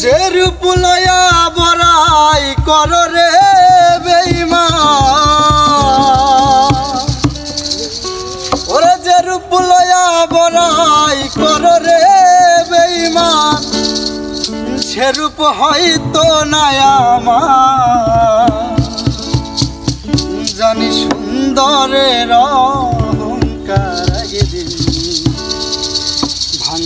যে রূপ লয়া বরাই কর রে বেইমা ওরে যে রূপ লয়া বরাই কর রে বেইমা সে রূপ হয়তো নাই আমার। জানি সুন্দরের অহংকার দিন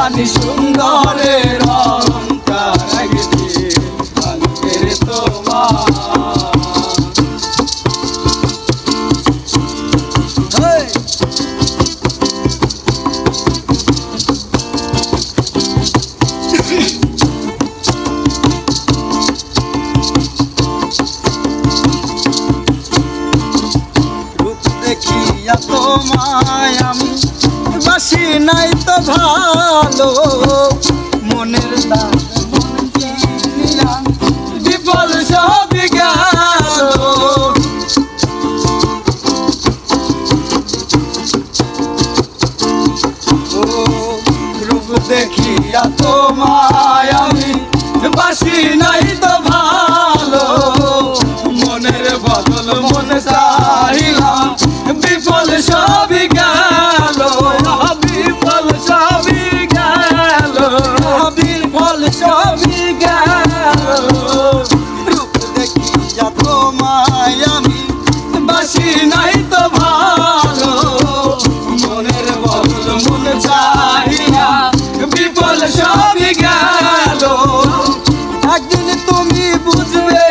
জানি সুন্দরের একদিন তোমার তোমায় আমি বাসি নাই তো ভালো মনের দাগ গেল একদিন তুমি বুঝবে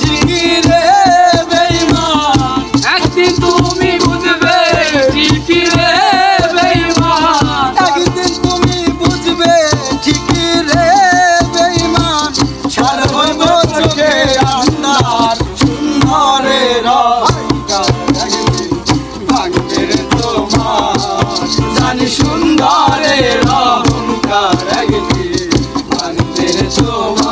ঠিকই রে বেঈমান। একদিন তুমি বুঝবে ঠিকই রে বেঈমান। একদিন তুমি বুঝবে ঠিকই রে ছাড় হইব চোখে আন্দার সুন্দরের অহংকার একদিন ভাঙবে রে তোমার। জানি সুন্দরের অহংকার একদিন So.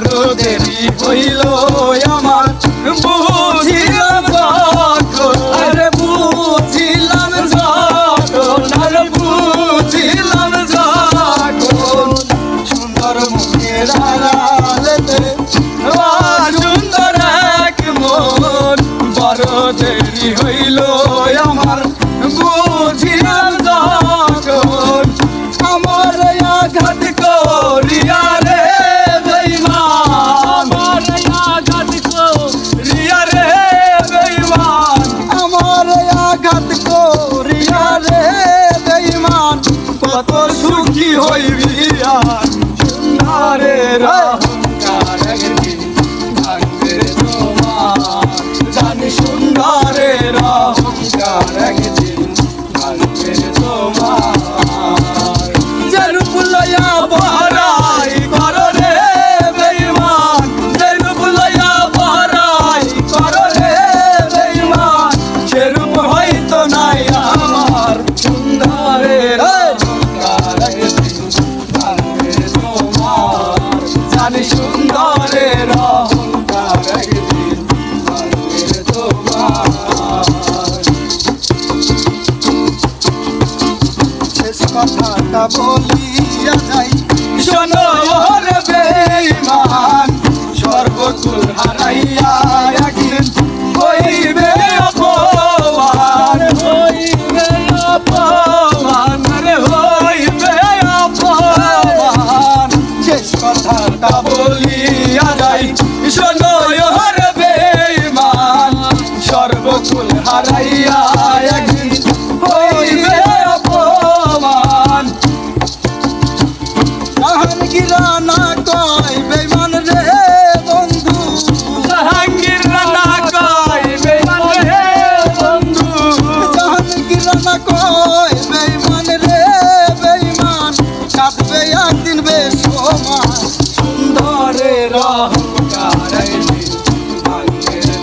বড় দেরি হইল আমার। বুঝিলাম আরে বুঝিলাম যখন বুঝিলাম সুন্দর মুখের আড়ালেতে কত সুখী হইবি আর সুন্দরের অহংকার কথাটা বলিয়া যাই। শোনো ওরে বেঈমান সর্বকুল হারাইয়া একদিন হইবে অপমান। হইবে অপমান রে হইবে অপমান। শেষ কথাটা বলিয়া যাই। শোনো ওরে বেঈমান সর্বকুল হারাইয়া অহংকার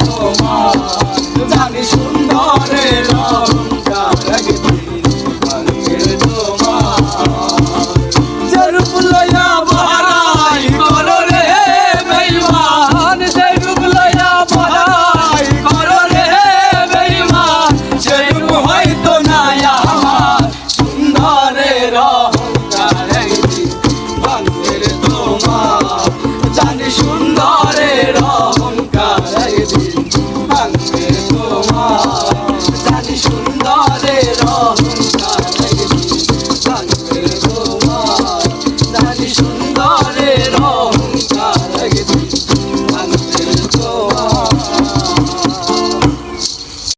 তোমার। জানি সুন্দরের